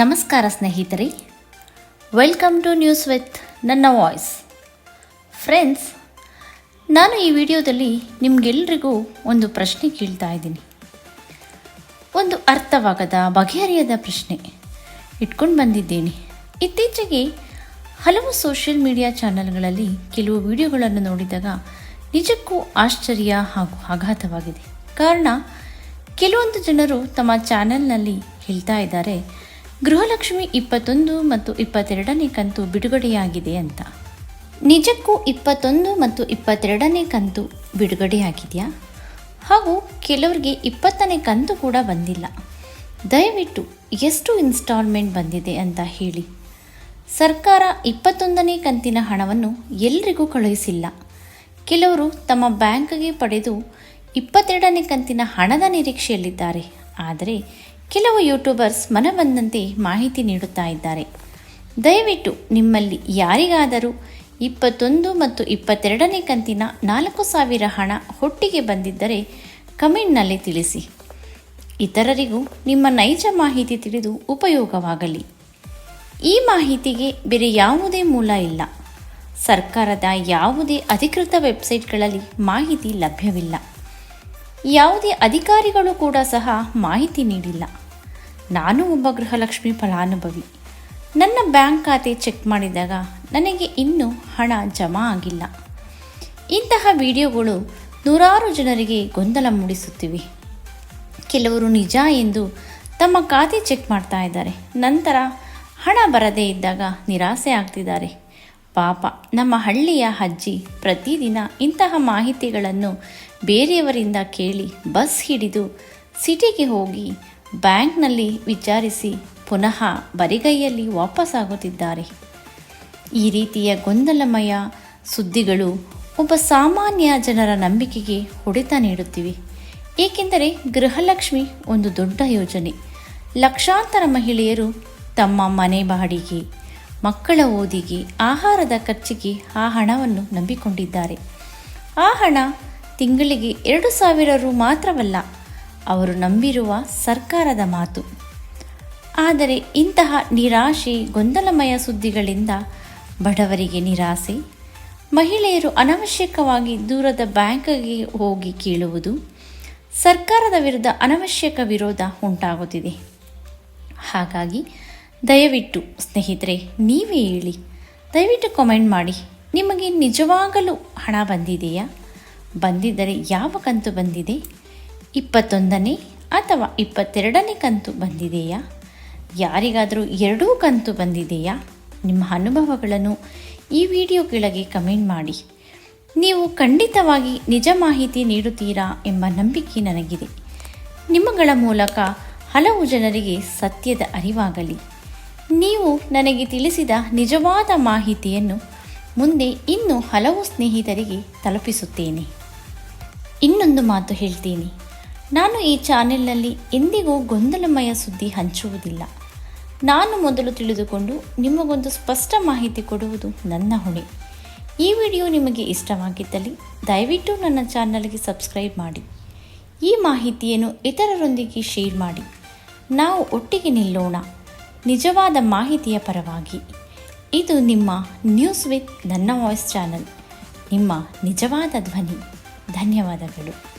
ನಮಸ್ಕಾರ ಸ್ನೇಹಿತರೆ. Welcome to news with ನನ್ನ ವಾಯ್ಸ್ ಫ್ರೆಂಡ್ಸ್ ನಾನು ಈ ವಿಡಿಯೋದಲ್ಲಿ ನಿಮಗೆಲ್ರಿಗೂ ಒಂದು ಪ್ರಶ್ನೆ ಕೇಳ್ತಾ ಇದ್ದೀನಿ. ಒಂದು ಅರ್ಥವಾಗದ, ಬಗೆಹರಿಯದ ಪ್ರಶ್ನೆ ಇಟ್ಕೊಂಡು ಬಂದಿದ್ದೇನೆ. ಇತ್ತೀಚೆಗೆ ಹಲವು ಸೋಷಿಯಲ್ ಮೀಡಿಯಾ ಚಾನಲ್ಗಳಲ್ಲಿ ಕೆಲವು ವಿಡಿಯೋಗಳನ್ನು ನೋಡಿದಾಗ ನಿಜಕ್ಕೂ ಆಶ್ಚರ್ಯ ಹಾಗೂ ಆಘಾತವಾಗಿದೆ. ಕಾರಣ, ಕೆಲವೊಂದು ಜನರು ತಮ್ಮ ಚಾನೆಲ್ನಲ್ಲಿ ಹೇಳ್ತಾ ಇದ್ದಾರೆ ಗೃಹಲಕ್ಷ್ಮಿ ಇಪ್ಪತ್ತೊಂದು ಮತ್ತು ಇಪ್ಪತ್ತೆರಡನೇ ಕಂತು ಬಿಡುಗಡೆಯಾಗಿದೆ ಅಂತ. ನಿಜಕ್ಕೂ ಇಪ್ಪತ್ತೊಂದು ಮತ್ತು ಇಪ್ಪತ್ತೆರಡನೇ ಕಂತು ಬಿಡುಗಡೆಯಾಗಿದೆಯಾ? ಹಾಗೂ ಕೆಲವರಿಗೆ ಇಪ್ಪತ್ತನೇ ಕಂತು ಕೂಡ ಬಂದಿಲ್ಲ. ದಯವಿಟ್ಟು ಎಷ್ಟು ಇನ್ಸ್ಟಾಲ್ಮೆಂಟ್ ಬಂದಿದೆ ಅಂತ ಹೇಳಿ. ಸರ್ಕಾರ ಇಪ್ಪತ್ತೊಂದನೇ ಕಂತಿನ ಹಣವನ್ನು ಎಲ್ರಿಗೂ ಕಳುಹಿಸಿಲ್ಲ. ಕೆಲವರು ತಮ್ಮ ಬ್ಯಾಂಕ್ಗೆ ಪಡೆದು ಇಪ್ಪತ್ತೆರಡನೇ ಕಂತಿನ ಹಣದ ನಿರೀಕ್ಷೆಯಲ್ಲಿದ್ದಾರೆ. ಆದರೆ ಕೆಲವು ಯೂಟ್ಯೂಬರ್ಸ್ ಮನಬಂದಂತೆ ಮಾಹಿತಿ ನೀಡುತ್ತಾ ಇದ್ದಾರೆ. ದಯವಿಟ್ಟು ನಿಮ್ಮಲ್ಲಿ ಯಾರಿಗಾದರೂ ಇಪ್ಪತ್ತೊಂದು ಮತ್ತು ಇಪ್ಪತ್ತೆರಡನೇ ಕಂತಿನ ನಾಲ್ಕು ಸಾವಿರ ಹಣ ಒಟ್ಟಿಗೆ ಬಂದಿದ್ದರೆ ಕಮೆಂಟ್ನಲ್ಲಿ ತಿಳಿಸಿ. ಇತರರಿಗೂ ನಿಮ್ಮ ನೈಜ ಮಾಹಿತಿ ತಿಳಿದು ಉಪಯೋಗವಾಗಲಿ. ಈ ಮಾಹಿತಿಗೆ ಬೇರೆ ಯಾವುದೇ ಮೂಲ ಇಲ್ಲ. ಸರ್ಕಾರದ ಯಾವುದೇ ಅಧಿಕೃತ ವೆಬ್ಸೈಟ್ಗಳಲ್ಲಿ ಮಾಹಿತಿ ಲಭ್ಯವಿಲ್ಲ. ಯಾವುದೇ ಅಧಿಕಾರಿಗಳು ಕೂಡ ಸಹ ಮಾಹಿತಿ ನೀಡಿಲ್ಲ. ನಾನು ಒಬ್ಬ ಗೃಹಲಕ್ಷ್ಮಿ ಫಲಾನುಭವಿ. ನನ್ನ ಬ್ಯಾಂಕ್ ಖಾತೆ ಚೆಕ್ ಮಾಡಿದಾಗ ನನಗೆ ಇನ್ನೂ ಹಣ ಜಮಾ ಆಗಿಲ್ಲ. ಇಂತಹ ವಿಡಿಯೋಗಳು ನೂರಾರು ಜನರಿಗೆ ಗೊಂದಲ ಮೂಡಿಸುತ್ತಿವೆ. ಕೆಲವರು ನಿಜ ಎಂದು ತಮ್ಮ ಖಾತೆ ಚೆಕ್ ಮಾಡ್ತಾ ಇದ್ದಾರೆ. ನಂತರ ಹಣ ಬರದೇ ಇದ್ದಾಗ ನಿರಾಸೆ ಆಗ್ತಿದ್ದಾರೆ. ಪಾಪ, ನಮ್ಮ ಹಳ್ಳಿಯ ಅಜ್ಜಿ ಪ್ರತಿದಿನ ಇಂತಹ ಮಾಹಿತಿಗಳನ್ನು ಬೇರೆಯವರಿಂದ ಕೇಳಿ ಬಸ್ ಹಿಡಿದು ಸಿಟಿಗೆ ಹೋಗಿ ಬ್ಯಾಂಕ್ನಲ್ಲಿ ವಿಚಾರಿಸಿ ಪುನಃ ಬರಿಗೈಯಲ್ಲಿ ವಾಪಸ್ಸಾಗುತ್ತಿದ್ದಾರೆ ಈ ರೀತಿಯ ಗೊಂದಲಮಯ ಸುದ್ದಿಗಳು ಒಬ್ಬ ಸಾಮಾನ್ಯ ಜನರ ನಂಬಿಕೆಗೆ ಹೊಡೆತ ನೀಡುತ್ತಿವೆ. ಏಕೆಂದರೆ ಗೃಹಲಕ್ಷ್ಮಿ ಒಂದು ದೊಡ್ಡ ಯೋಜನೆ. ಲಕ್ಷಾಂತರ ಮಹಿಳೆಯರು ತಮ್ಮ ಮನೆ ಬಾಡಿಗೆ, ಮಕ್ಕಳ ಓದಿಗೆ, ಆಹಾರದ ಖರ್ಚಿಗೆ ಆ ಹಣವನ್ನು ನಂಬಿಕೊಂಡಿದ್ದಾರೆ. ಆ ಹಣ ತಿಂಗಳಿಗೆ ಎರಡು ಸಾವಿರ ರು ಮಾತ್ರವಲ್ಲ ಅವರು ನಂಬಿರುವ ಸರ್ಕಾರದ ಮಾತು. ಆದರೆ ಇಂತಹ ನಿರಾಶೆ, ಗೊಂದಲಮಯ ಸುದ್ದಿಗಳಿಂದ ಬಡವರಿಗೆ ನಿರಾಸೆ, ಮಹಿಳೆಯರು ಅನವಶ್ಯಕವಾಗಿ ದೂರದ ಬ್ಯಾಂಕ್ಗೆ ಹೋಗಿ ಕೇಳುವುದು, ಸರ್ಕಾರದ ವಿರುದ್ಧ ಅನವಶ್ಯಕ ವಿರೋಧ ಉಂಟಾಗುತ್ತಿದೆ. ಹಾಗಾಗಿ ದಯವಿಟ್ಟು ಸ್ನೇಹಿತರೆ, ನೀವೇ ಹೇಳಿ. ದಯವಿಟ್ಟು ಕಮೆಂಟ್ ಮಾಡಿ. ನಿಮಗೆ ನಿಜವಾಗಲೂ ಹಣ ಬಂದಿದೆಯಾ? ಬಂದಿದ್ದರೆ ಯಾವ ಕಂತು ಬಂದಿದೆ? ಇಪ್ಪತ್ತೊಂದನೇ ಅಥವಾ ಇಪ್ಪತ್ತೆರಡನೇ ಕಂತು ಬಂದಿದೆಯಾ? ಯಾರಿಗಾದರೂ ಎರಡೂ ಕಂತು ಬಂದಿದೆಯಾ? ನಿಮ್ಮ ಅನುಭವಗಳನ್ನು ಈ ವಿಡಿಯೋ ಕೆಳಗೆ ಕಮೆಂಟ್ ಮಾಡಿ. ನೀವು ಖಂಡಿತವಾಗಿ ನಿಜ ಮಾಹಿತಿ ನೀಡುತ್ತೀರಾ ಎಂಬ ನಂಬಿಕೆ ನನಗಿದೆ. ನಿಮ್ಮಗಳ ಮೂಲಕ ಹಲವು ಜನರಿಗೆ ಸತ್ಯದ ಅರಿವಾಗಲಿ. ನೀವು ನನಗೆ ತಿಳಿಸಿದ ನಿಜವಾದ ಮಾಹಿತಿಯನ್ನು ಮುಂದೆ ಇನ್ನೂ ಹಲವು ಸ್ನೇಹಿತರಿಗೆ ತಲುಪಿಸುತ್ತೇನೆ. ಇನ್ನೊಂದು ಮಾತು ಹೇಳ್ತೀನಿ. ನಾನು ಈ ಚಾನೆಲ್ನಲ್ಲಿ ಎಂದಿಗೂ ಗೊಂದಲಮಯ ಸುದ್ದಿ ಹಂಚುವುದಿಲ್ಲ. ನಾನು ಮೊದಲು ತಿಳಿದುಕೊಂಡು ನಿಮಗೊಂದು ಸ್ಪಷ್ಟ ಮಾಹಿತಿ ಕೊಡುವುದು ನನ್ನ ಹೊಣೆ. ಈ ವಿಡಿಯೋ ನಿಮಗೆ ಇಷ್ಟವಾಗಿದ್ದಲ್ಲಿ ದಯವಿಟ್ಟು ನನ್ನ ಚಾನಲ್ಗೆ ಸಬ್ಸ್ಕ್ರೈಬ್ ಮಾಡಿ. ಈ ಮಾಹಿತಿಯನ್ನು ಇತರರೊಂದಿಗೆ ಶೇರ್ ಮಾಡಿ. ನಾವು ಒಟ್ಟಿಗೆ ನಿಲ್ಲೋಣ. ನಿಜವಾದ ಮಾಹಿತಿಯ ಪರವಾಗಿ. ಇದು ನಿಮ್ಮ ನ್ಯೂಸ್ ವಿತ್ ನನ್ನ ವಾಯ್ಸ್ ಚಾನಲ್. ನಿಮ್ಮ ನಿಜವಾದ ಧ್ವನಿ. ಧನ್ಯವಾದಗಳು.